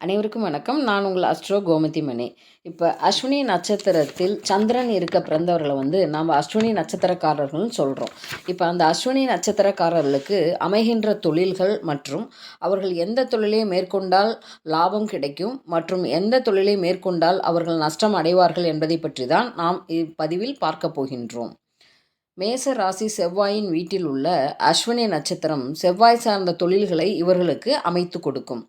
அனைவருக்கும் வணக்கம். நான் உங்கள் அஸ்ட்ரோ கோமதி மணி. இப்போ அஸ்வினி நட்சத்திரத்தில் சந்திரன் இருக்க பிறந்தவர்களை வந்து நாம் அஸ்வினி நட்சத்திரக்காரர்கள்னு சொல்கிறோம் இப்போ அந்த அஸ்வினி நட்சத்திரக்காரர்களுக்கு அமைகின்ற தொழில்கள் மற்றும் அவர்கள் எந்த தொழிலை மேற்கொண்டால் லாபம் கிடைக்கும் மற்றும் எந்த தொழிலை மேற்கொண்டால் அவர்கள் நஷ்டம் அடைவார்கள் என்பதை பற்றி தான் நாம் இப்பதிவில் பார்க்க போகின்றோம். மேச ராசி செவ்வாயின் வீட்டில் உள்ள அஸ்வினி நட்சத்திரம் செவ்வாய் சார்ந்த தொழில்களை இவர்களுக்கு அமைத்து கொடுக்கும்.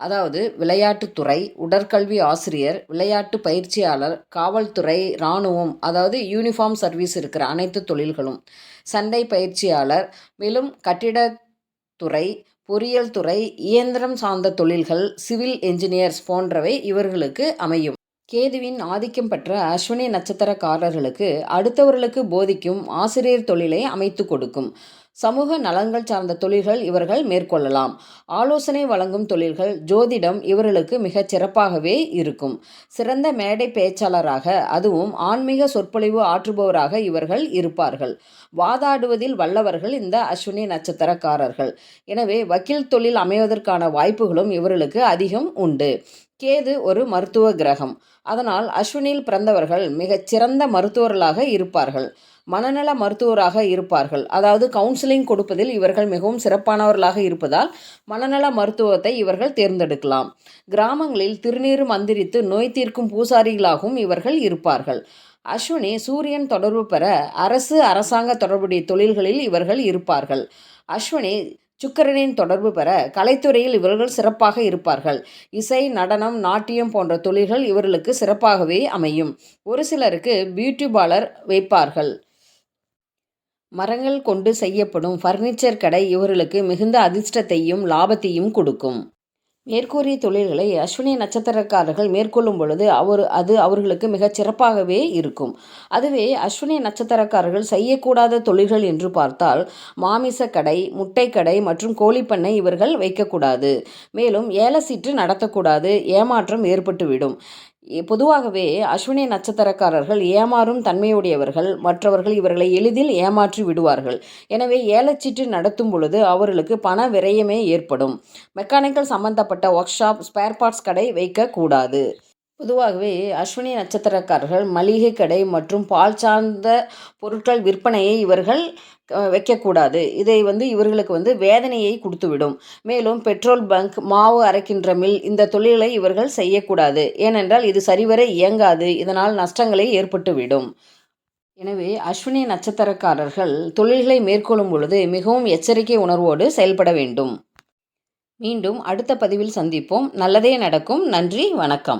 அதாவது விளையாட்டுத்துறை உடற்கல்வி ஆசிரியர் விளையாட்டு பயிற்சியாளர் காவல்துறை இராணுவம் அதாவது யூனிஃபார்ம் சர்வீஸ் இருக்கிற அனைத்து தொழில்களும். சண்டை பயிற்சியாளர் மேலும் கட்டிடத்துறை பொறியியல் துறை இயந்திரம் சார்ந்த தொழில்கள் சிவில் என்ஜினியர்ஸ் போன்றவை இவர்களுக்கு அமையும். கேதுவின் ஆதிக்கம் பெற்ற அஸ்வினி நட்சத்திரக்காரர்களுக்கு அடுத்தவர்களுக்கு போதிக்கும் ஆசிரியர் தொழிலை அமைத்து கொடுக்கும். சமூக நலன்கள் சார்ந்த தொழில்கள் இவர்கள் மேற்கொள்ளலாம். ஆலோசனை வழங்கும் தொழில்கள் ஜோதிடம் இவர்களுக்கு மிகச் சிறப்பாகவே இருக்கும். சிறந்த மேடை பேச்சாளராக அதுவும் ஆன்மீக சொற்பொழிவு ஆற்றுபவராக இவர்கள் இருப்பார்கள். வாதாடுவதில் வல்லவர்கள் இந்த அஸ்வினி நட்சத்திரக்காரர்கள். எனவே வக்கீல் தொழில் அமைவதற்கான வாய்ப்புகளும் இவர்களுக்கு அதிகம் உண்டு. கேது ஒரு மருத்துவ கிரகம். அதனால் அஸ்வினியில் பிறந்தவர்கள் மிகச் சிறந்த மருத்துவர்களாக இருப்பார்கள். மனநல மருத்துவராக இருப்பார்கள். அதாவது கவுன்சிலிங் கொடுப்பதில் இவர்கள் மிகவும் சிறப்பானவர்களாக இருப்பதால் மனநல மருத்துவத்தை இவர்கள் தேர்ந்தெடுக்கலாம். கிராமங்களில் திருநீர் மந்திரித்து நோய் தீர்க்கும் பூசாரிகளாகவும் இவர்கள் இருப்பார்கள். அஸ்வினி சூரியன் தொடர்பு பெற அரசு அரசாங்க தொடர்புடைய தொழில்களில் இவர்கள் இருப்பார்கள். அஸ்வினி சுக்கரனின் தொடர்பு பெற கலைத்துறையில் இவர்கள் சிறப்பாக இருப்பார்கள். இசை நடனம் நாட்டியம் போன்ற தொழில்கள் இவர்களுக்கு சிறப்பாகவே அமையும். ஒரு சிலருக்கு பியூட்டி பார்லர் வைப்பார்கள். மரங்கள் கொண்டு செய்யப்படும் ஃபர்னிச்சர் கடை இவர்களுக்கு மிகுந்த அதிர்ஷ்டத்தையும் லாபத்தையும் கொடுக்கும். மேற்கூறிய தொழில்களை அஸ்வினி நட்சத்திரக்காரர்கள் மேற்கொள்ளும் பொழுது அவர் அது அவர்களுக்கு மிகச் சிறப்பாகவே இருக்கும். அதுவே அஸ்வினி நட்சத்திரக்காரர்கள் செய்யக்கூடாத தொழில்கள் என்று பார்த்தால் மாமிச கடை முட்டை கடை மற்றும் கோழிப்பண்ணை இவர்கள் வைக்கக்கூடாது. மேலும் ஏல நடத்தக்கூடாது. ஏமாற்றம் ஏற்பட்டுவிடும். பொதுவாகவே அஸ்வினி நட்சத்திரக்காரர்கள் ஏமாறும் தன்மையுடையவர்கள் மற்றவர்கள் இவர்களை எளிதில் ஏமாற்றி விடுவார்கள். எனவே ஏலச்சீட்டு நடத்தும் பொழுது அவர்களுக்கு பண விரயமே ஏற்படும். மெக்கானிக்கல் சம்பந்தப்பட்ட ஒர்க் ஷாப் ஸ்பேர் பார்ட்ஸ் கடை வைக்கக்கூடாது. பொதுவாகவே அஸ்வினி நட்சத்திரக்காரர்கள் மளிகை கடை மற்றும் பால் சார்ந்த பொருட்கள் விற்பனையை இவர்கள் வைக்கக்கூடாது. இதை வந்து இவர்களுக்கு வந்து வேதனையை கொடுத்துவிடும். மேலும் பெட்ரோல் பங்க் மாவு அரைக்கின்ற மில் இந்த தொழிலை இவர்கள் செய்யக்கூடாது. ஏனென்றால் இது சரிவர இயங்காது. இதனால் நஷ்டங்களை ஏற்பட்டுவிடும். எனவே அஸ்வினி நட்சத்திரக்காரர்கள் தொழில்களை மேற்கொள்ளும் பொழுது மிகவும் எச்சரிக்கை உணர்வோடு செயல்பட வேண்டும். மீண்டும் அடுத்த பதிவில் சந்திப்போம். நல்லதே நடக்கும். நன்றி. வணக்கம்.